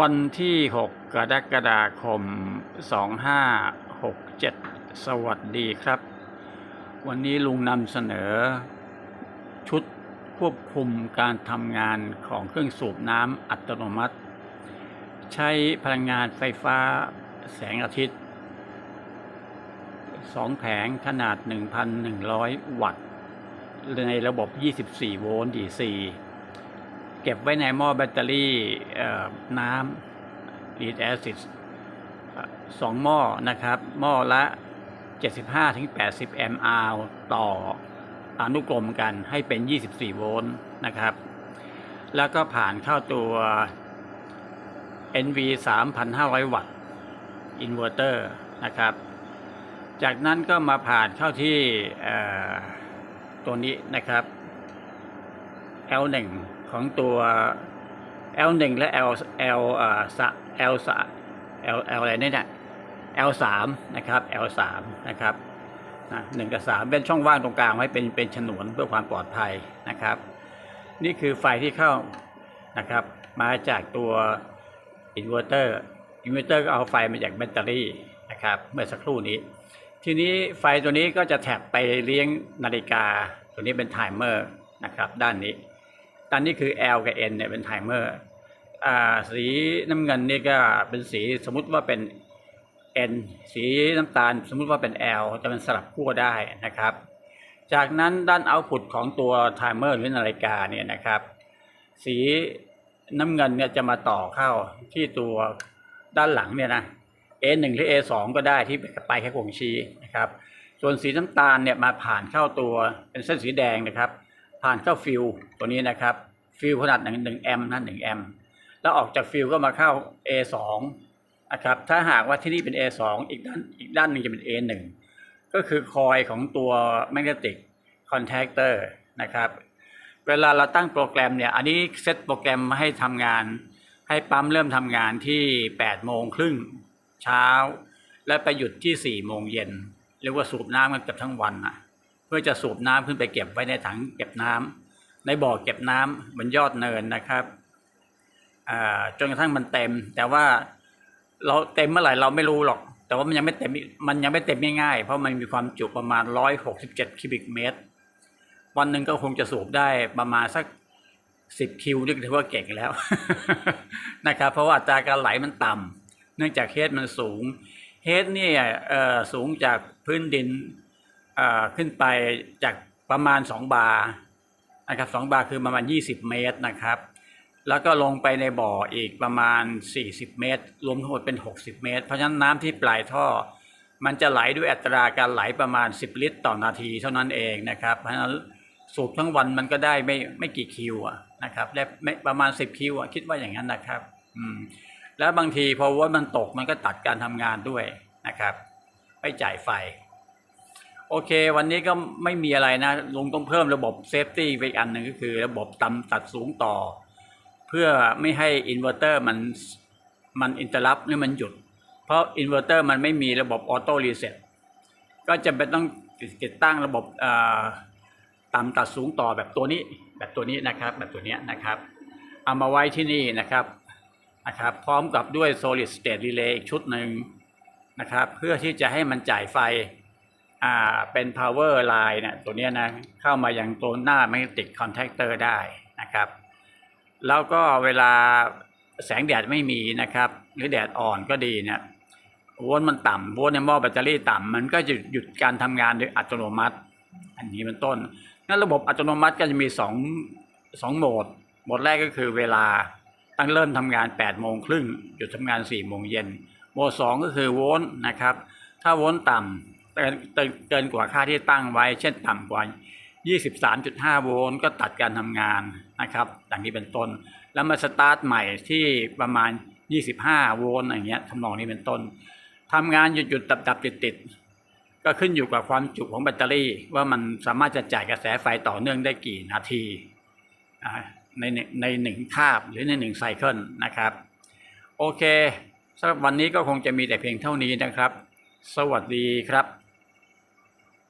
วันที่ 6 กรกฎาคม 2567 สวัสดีครับ วันนี้ลุงนำเสนอ ชุดควบคุมการทำงานของเครื่องสูบน้ำอัตโนมัติ ใช้พลังงานไฟฟ้าแสงอาทิตย์ 2 แผงขนาด 1,100 วัตต์ ในระบบ 24 โวลต์ DC เก็บไว้ในหม้อแบตเตอรี่น้ำ lead acid เอ่อสองหม้อนะครับ หม้อละ 75-80 mR ต่ออนุกรมกันให้เป็น 24 โวลต์นะครับ แล้วก็ผ่านเข้าตัว NV 3,500 วัตต์อินเวอร์เตอร์นะครับ จากนั้นก็มาผ่านเข้าที่ตัวนี้นะครับ L1 ของตัว L1 และ L L อ่าสะ L สะ L L อะไรเนี่ย L3 นะครับ L3 นะครับหนึ่งกับสามเป็นช่องว่างตรงกลางไว้เป็นเป็นฉนวนเพื่อความปลอดภัยนะครับ นี่คือไฟที่เข้านะครับ มาจากตัวอินเวอร์เตอร์อินเวอร์เตอร์ก็เอาไฟมาจากแบตเตอรี่นะครับ เมื่อสักครู่นี้ ทีนี้ไฟตัวนี้ก็จะแท็บไปเลี้ยงนาฬิกา ตัวนี้เป็นไทม์เมอร์นะครับ ด้านนี้ ด้านนี้คือ L กับ N เนี่ยเป็นไทม์เมอร์สีน้ำเงินนี่ก็เป็นสีสมมติว่าเป็น N สีน้ำตาลสมมติว่าเป็น L จะเป็นสลับขั้วได้นะครับ จากนั้นด้านเอาพุตของตัวไทม์เมอร์หรือนาฬิกาเนี่ยนะครับ สีน้ำเงินเนี่ยจะมาต่อเข้าที่ตัวด้านหลังเนี่ยนะ A1 หรือ A2 ก็ได้ที่ไปแค่วงชี้นะครับ ส่วนสีน้ำตาลเนี่ยมาผ่านเข้าตัวเป็นเส้นสีแดงนะครับ ผ่านเข้าฟิลตัวนี้นะครับฟิลขนาดหนึ่งแอมป์นะหนึ่งแอมป์แล้วออกจากฟิลก็มาเข้า A2 นะครับถ้าหากว่าที่นี่เป็น A2 อีกด้านอีกด้านหนึ่งจะเป็น A1 ก็คือคอยของตัวแมกเนติกคอนแทคเตอร์นะครับเวลาเราตั้งโปรแกรมเนี่ยอันนี้เซตโปรแกรมมาให้ทำงาน ให้ปั๊มเริ่มทำงานที่8โมงครึ่งเช้า และไปหยุดที่4โมงเย็นเรียกว่าสูบน้ำกันเกือบทั้งวันอะ พื่อจะสูบน้ำขึ้นไปเก็บไว้ในถังเก็บน้ำในบ่อเก็บน้ำบนยอดเนินนะครับจนกระทั่งมันเต็ม แต่ว่าเราเต็มเมื่อไหร่เราไม่รู้หรอก แต่ว่ามันยังไม่เต็มมันยังไม่เต็มง่ายๆเพราะมันมีความจุประมาณ 167คิวบิกเมตร วันหนึ่งก็คงจะสูบได้ประมาณสักสิบคิวนี่ถือว่าเก่งแล้วนะครับ เพราะว่าอัตราการไหลมันต่ำเนื่องจากเฮดมันสูงเฮดเนี่ยสูงจากพื้นดิน ขึ้นไปจากประมาณ 2 บาร์นะครับ2บาร์คือประมาณ 20 เมตรนะครับ แล้วก็ลงไปในบ่ออีกประมาณ 40 เมตร รวมทั้งหมดเป็น 60 เมตร เพราะฉะนั้นน้ำที่ปลายท่อ มันจะไหลด้วยอัตราการไหลประมาณ 10 ลิตร ต่อนาทีเท่านั้นเองนะครับ เพราะฉะนั้นสูบทั้งวันมันก็ได้ไม่ไม่กี่คิวนะครับและไม่ประมาณ 10 คิวคิดว่าอย่างนั้นนะครับอืมแล้วบางทีพอว่ามันตกมันก็ตัดการทำงานด้วยนะครับ ไม่จ่ายไฟ โอเค วันนี้ก็ไม่มีอะไรนะลุงต้องเพิ่มระบบเซฟตี้ไปอีกอันหนึ่งก็คือ ระบบตำตัดสูงต่อ เพื่อไม่ให้อินเวอร์เตอร์มันมันอินเตอร์รับหรือมันหยุด เพราะอินเวอร์เตอร์มันไม่มีระบบออโต้รีเซ็ตก็จะเป็นต้องติดตั้งระบบเอ่อตำตัดสูงต่อแบบตัวนี้ แบบตัวนี้นะครับ แบบตัวเนี้ยนะครับ เอามาไว้ที่นี่นะครับนะครับ พร้อมกับด้วย solid state relay อีกชุดหนึ่งนะครับ เพื่อที่จะให้มันจ่ายไฟ อ่าเป็น power line เนี่ยตัวนี้นะเข้ามายังตัวหน้า magnetic contactor ได้นะครับ แล้วก็เวลาแสงแดดไม่มีนะครับ หรือแดดอ่อนก็ดีเนี่ยโวลต์มันต่ำโวลต์ในหม้อแบตเตอรี่ต่ำมันก็จะหยุดการทำงานโดยอัตโนมัติ อันนี้เป็นต้นงั้นระบบอัตโนมัติก็จะมีสองสองโหมดโหมดแรกก็คือเวลาตั้งเริ่มทำงาน8โมงครึ่งหยุดทำงาน4โมงเย็นโหมด2ก็คือโวลต์นะครับ ถ้าโวลต์ต่ำ เกินเกินกว่าค่าที่ตั้งไว้ เช่นต่ำกว่า 23.5 โวลต์ก็ตัดการทำงานนะครับดังนี้เป็นต้น แล้วมาสตาร์ทใหม่ที่ประมาณ 25 โวลต์อย่างเงี้ยทำนองนี้เป็นต้นทำงานหยุดหยุดดับดับติดติดก็ขึ้นอยู่กับความจุของแบตเตอรี่ ว่ามันสามารถจะจ่ายกระแสไฟต่อเนื่องได้กี่นาทีในในหนึ่งคาบหรือในหนึ่งไซเคิลนะครับ โอเคสำหรับวันนี้ก็คงจะมีแต่เพียงเท่านี้นะครับ สวัสดีครับ